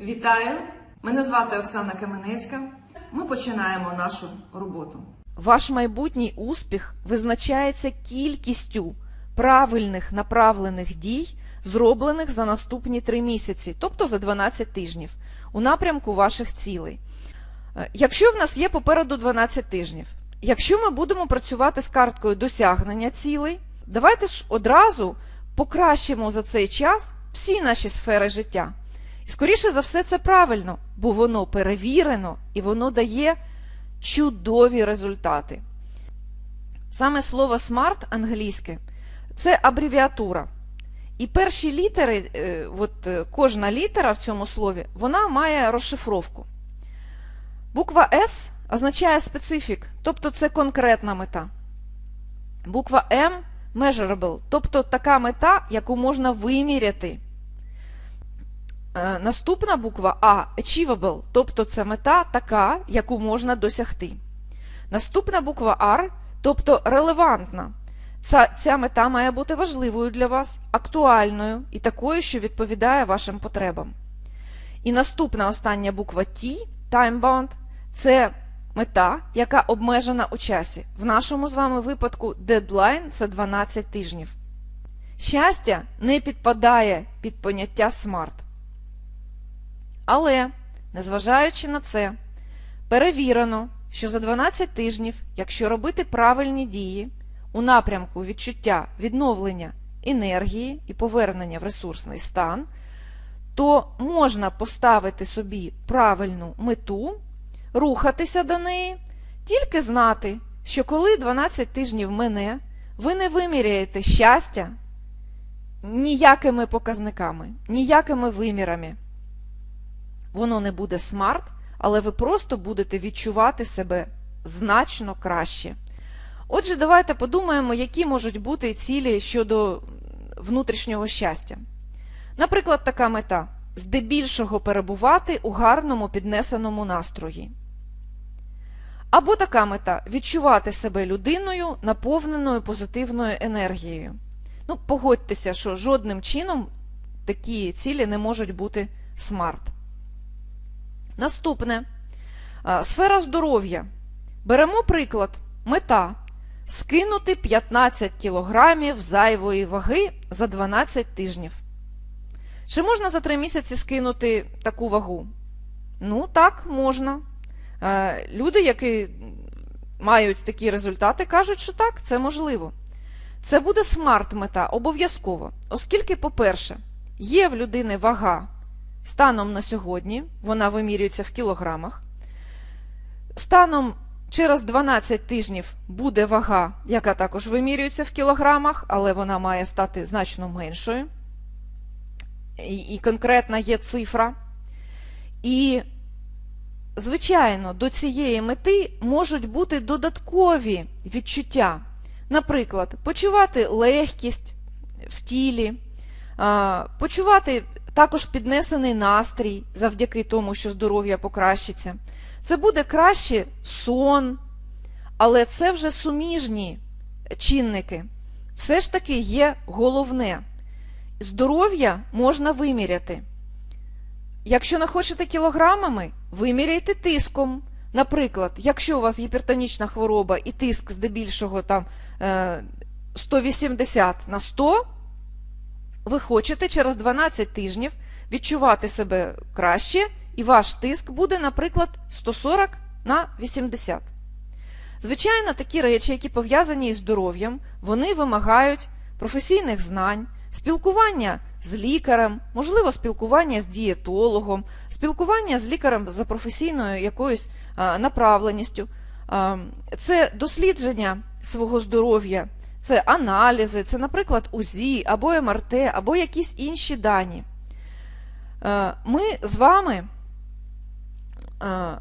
Вітаю! Мене звати Оксана Каменецька. Ми починаємо нашу роботу. Ваш майбутній успіх визначається кількістю правильних направлених дій, зроблених за наступні 3 місяці, тобто за 12 тижнів, у напрямку ваших цілей. Е, Якщо в нас є попереду 12 тижнів, якщо ми будемо працювати з карткою досягнення цілей, давайте ж одразу покращимо за цей час всі наші сфери життя. І скоріше за все це правильно, бо воно перевірено і воно дає чудові результати. Саме слово SMART англійське це абревіатура. І перші літери, е, от е, кожна літера в цьому слові, вона має розшифровку. Буква S означає специфік, тобто це конкретна мета. Буква M measurable, тобто така мета, яку можна виміряти. Е, Наступна буква А achievable, тобто це мета така, яку можна досягти. Наступна буква R, тобто релевантна. Ця, ця мета має бути важливою для вас, актуальною і такою, що відповідає вашим потребам. І наступна остання буква T, time-bound, це мета, яка обмежена у часі. В нашому з вами випадку дедлайн це 12 тижнів. Щастя не підпадає під поняття SMART. Але, незважаючи на це, перевірено, що за 12 тижнів, якщо робити правильні дії у напрямку відчуття відновлення енергії і повернення в ресурсний стан, то можна поставити собі правильну мету, рухатися до неї, тільки знати, що коли 12 тижнів мине, ви не виміряєте щастя ніякими показниками, ніякими вимірами воно не буде смарт, але ви просто будете відчувати себе значно краще. Отже, давайте подумаємо, які можуть бути цілі щодо внутрішнього щастя. Наприклад, така мета здебільшого перебувати у гарному піднесеному настрої. Або така мета відчувати себе людиною, наповненою позитивною енергією. Ну, погодьтеся, що жодним чином такі цілі не можуть бути смарт. Наступне сфера здоров'я. Беремо приклад. Мета скинути 15 кілограмів зайвої ваги за 12 тижнів. Чи можна за 3 місяці скинути таку вагу? Ну, так, можна. Люди, які мають такі результати, кажуть, що так, це можливо. Це буде смарт-мета обов'язково, оскільки, по-перше, є в людини вага Станом на сьогодні вона вимірюється в кілограмах. Станом через 12 тижнів буде вага, яка також вимірюється в кілограмах, але вона має стати значно меншою. І, конкретна є цифра. І, звичайно, до цієї мети можуть бути додаткові відчуття. Наприклад, почувати легкість в тілі, почувати також піднесений настрій завдяки тому, що здоров'я покращиться. Це буде краще сон, але це вже суміжні чинники. Все ж таки є головне. Здоров'я можна виміряти. Якщо не хочете кілограмами, виміряйте тиском. Наприклад, якщо у вас гіпертонічна хвороба і тиск здебільшого там е, 180 на 100, ви хочете через 12 тижнів відчувати себе краще, і ваш тиск буде, наприклад, 140 на 80. Звичайно, такі речі, які пов'язані із здоров'ям, вони вимагають професійних знань, спілкування з лікарем, можливо, спілкування з дієтологом, спілкування з лікарем за професійною якоюсь направленістю. Це дослідження свого здоров'я, це аналізи, це, наприклад, УЗІ або МРТ, або якісь інші дані. Е, Ми з вами е,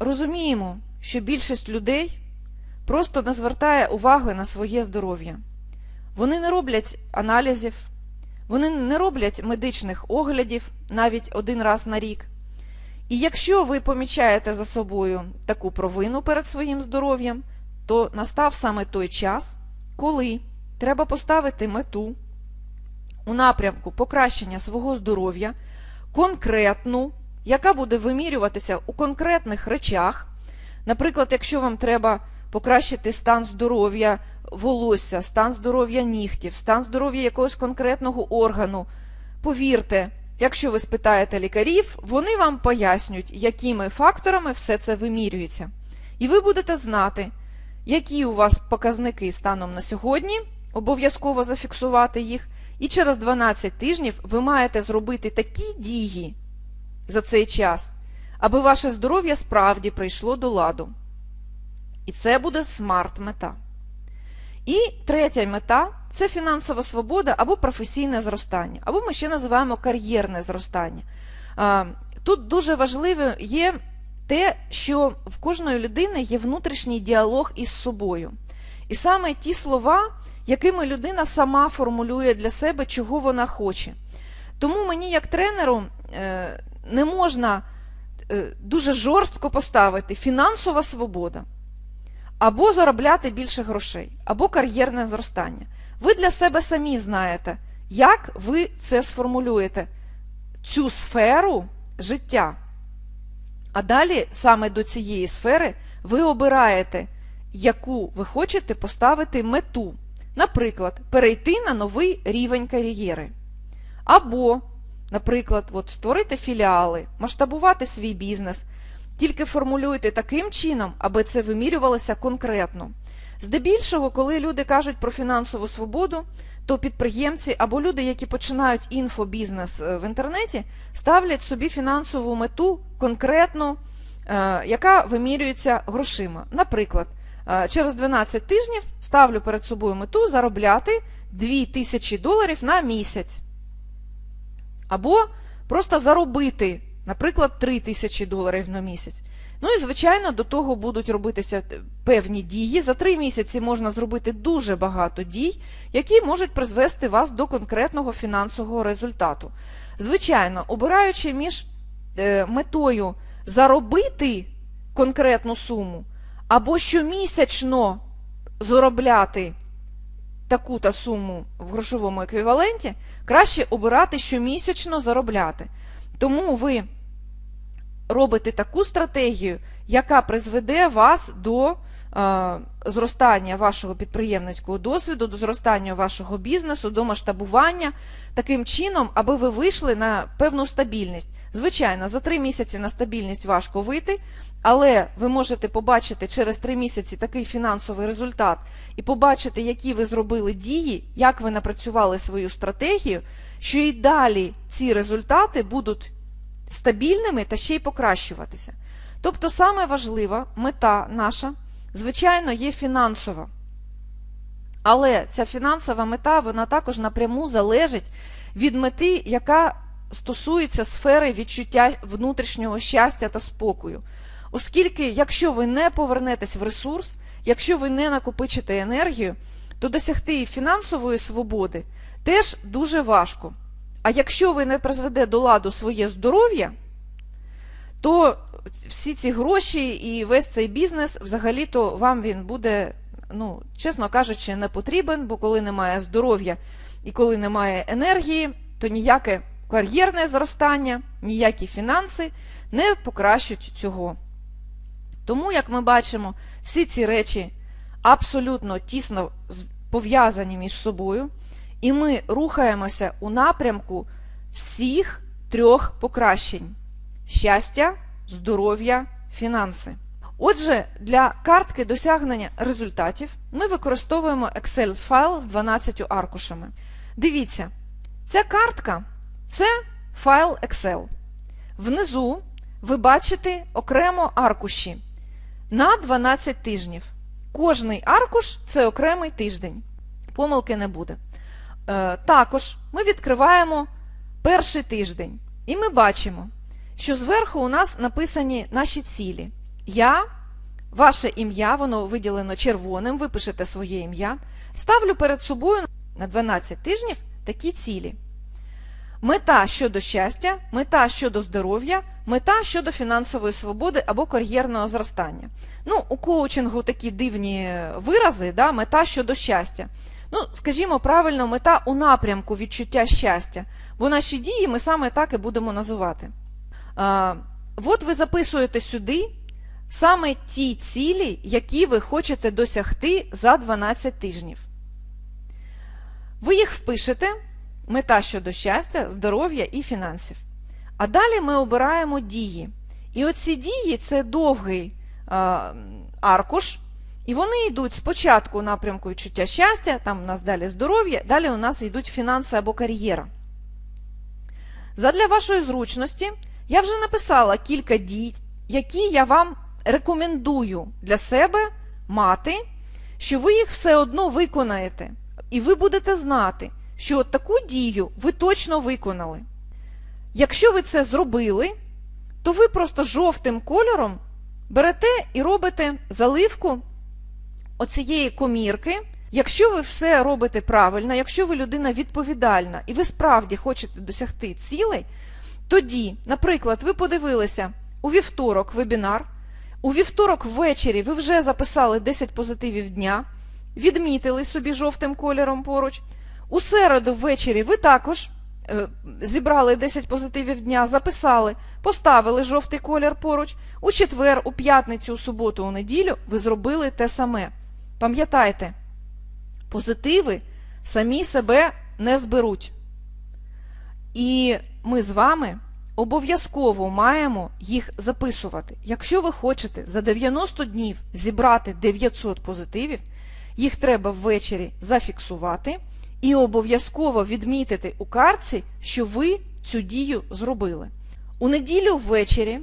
розуміємо, що більшість людей просто не звертає уваги на своє здоров'я. Вони не роблять аналізів, вони не роблять медичних оглядів навіть один раз на рік. І якщо ви помічаєте за собою таку провину перед своїм здоров'ям, то настав саме той час, коли треба поставити мету у напрямку покращення свого здоров'я, конкретну, яка буде вимірюватися у конкретних речах. Наприклад, якщо вам треба покращити стан здоров'я волосся, стан здоров'я нігтів, стан здоров'я якогось конкретного органу, повірте, якщо ви спитаєте лікарів, вони вам пояснюють, якими факторами все це вимірюється. І ви будете знати, які у вас показники станом на сьогодні, обов'язково зафіксувати їх, і через 12 тижнів ви маєте зробити такі дії за цей час, аби ваше здоров'я справді прийшло до ладу. І це буде смарт-мета. І третя мета це фінансова свобода або професійне зростання, або ми ще називаємо кар'єрне зростання. Тут дуже важливе є те, що в кожної людини є внутрішній діалог із собою. І саме ті слова, якими людина сама формулює для себе, чого вона хоче. Тому мені, як тренеру, е, не можна е, дуже жорстко поставити фінансова свобода, або заробляти більше грошей, або кар'єрне зростання. Ви для себе самі знаєте, як ви це сформулюєте, цю сферу життя. А далі саме до цієї сфери ви обираєте, яку ви хочете поставити мету. Наприклад, перейти на новий рівень кар'єри. Або, наприклад, от, створити філіали, масштабувати свій бізнес. Тільки формулюйте таким чином, аби це вимірювалося конкретно. Здебільшого, коли люди кажуть про фінансову свободу, то підприємці або люди, які починають інфобізнес е, в інтернеті, ставлять собі фінансову мету конкретну, е, яка вимірюється грошима. Наприклад, е, через 12 тижнів ставлю перед собою мету заробляти 2000 доларів на місяць. Або просто заробити, наприклад, 3000 доларів на місяць. Ну і, звичайно, до того будуть робитися певні дії. За три місяці можна зробити дуже багато дій, які можуть призвести вас до конкретного фінансового результату. Звичайно, обираючи між е, метою заробити конкретну суму, або щомісячно заробляти таку-то суму в грошовому еквіваленті, краще обирати щомісячно заробляти. Тому ви робите таку стратегію, яка призведе вас до е, зростання вашого підприємницького досвіду, до зростання вашого бізнесу, до масштабування таким чином, аби ви вийшли на певну стабільність. Звичайно, за три місяці на стабільність важко вийти, але ви можете побачити через три місяці такий фінансовий результат і побачити, які ви зробили дії, як ви напрацювали свою стратегію, що і далі ці результати будуть стабільними та ще й покращуватися. Тобто, саме важлива мета наша, звичайно, є фінансова. Але ця фінансова мета вона також напряму залежить від мети, яка стосується сфери відчуття внутрішнього щастя та спокою. Оскільки, якщо ви не повернетесь в ресурс, якщо ви не накопичите енергію, то досягти фінансової свободи теж дуже важко. А якщо ви не призведе до ладу своє здоров'я, то всі ці гроші і весь цей бізнес, взагалі-то вам він буде, ну, чесно кажучи, не потрібен, бо коли немає здоров'я і коли немає енергії, то ніяке кар'єрне зростання, ніякі фінанси не покращать цього. Тому, як ми бачимо, всі ці речі абсолютно тісно пов'язані між собою. І ми рухаємося у напрямку всіх трьох покращень: щастя, здоров'я, фінанси. Отже, для картки досягнення результатів ми використовуємо Excel-файл з 12 аркушами. Дивіться, ця картка це файл Excel. Внизу ви бачите окремо аркуші на 12 тижнів. Кожний аркуш це окремий тиждень. Помилки не буде. Е, також ми відкриваємо перший тиждень, і ми бачимо, що зверху у нас написані наші цілі. Я, ваше ім'я, воно виділено червоним, ви пишете своє ім'я. Ставлю перед собою на 12 тижнів такі цілі. Мета щодо щастя, мета щодо здоров'я, мета щодо фінансової свободи або кар'єрного зростання. Ну, У коучингу такі дивні вирази, да, мета щодо щастя. Ну, скажімо, правильно, мета у напрямку відчуття щастя, бо наші дії ми саме так і будемо називати. А, От ви записуєте сюди саме ті цілі, які ви хочете досягти за 12 тижнів. Ви їх впишете, мета щодо щастя, здоров'я і фінансів. А далі ми обираємо дії. І оці дії це довгий аркуш, і вони йдуть спочатку у напрямку відчуття щастя, там у нас далі здоров'я, далі у нас йдуть фінанси або кар'єра. Задля вашої зручності я вже написала кілька дій, які я вам рекомендую для себе мати, що ви їх все одно виконаєте. І ви будете знати, що таку дію ви точно виконали. Якщо ви це зробили, то ви просто жовтим кольором берете і робите заливку оцієї комірки. Якщо ви все робите правильно, якщо ви людина відповідальна і ви справді хочете досягти цілей, тоді, наприклад, ви подивилися у вівторок вебінар, у вівторок ввечері ви вже записали 10 позитивів дня, відмітили собі жовтим кольором поруч. У середу ввечері ви також е, зібрали 10 позитивів дня, записали, поставили жовтий колір поруч. У четвер, у п'ятницю, у суботу, у неділю ви зробили те саме. Пам'ятайте, позитиви самі себе не зберуть. І ми з вами обов'язково маємо їх записувати. Якщо ви хочете за 90 днів зібрати 900 позитивів, їх треба ввечері зафіксувати і обов'язково відмітити у картці, що ви цю дію зробили. У неділю ввечері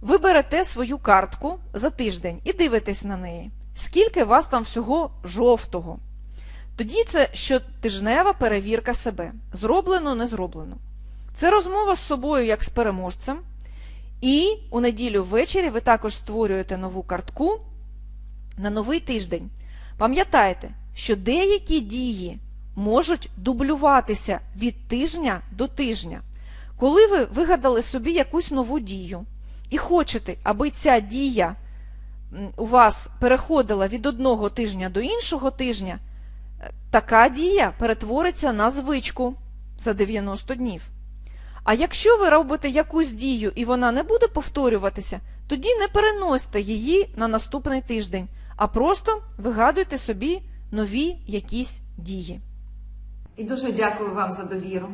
ви берете свою картку за тиждень і дивитесь на неї, скільки вас там всього жовтого. Тоді це щотижнева перевірка себе. Зроблено, не зроблено. Це розмова з собою як з переможцем. І у неділю ввечері ви також створюєте нову картку на новий тиждень. Пам'ятайте, що деякі дії можуть дублюватися від тижня до тижня. Коли ви вигадали собі якусь нову дію і хочете, аби ця дія у вас переходила від одного тижня до іншого тижня, е, така дія перетвориться на звичку за 90 днів. А якщо ви робите якусь дію і вона не буде повторюватися, тоді не переносьте її на наступний тиждень, а просто вигадуйте собі нові якісь дії. І дуже дякую вам за довіру.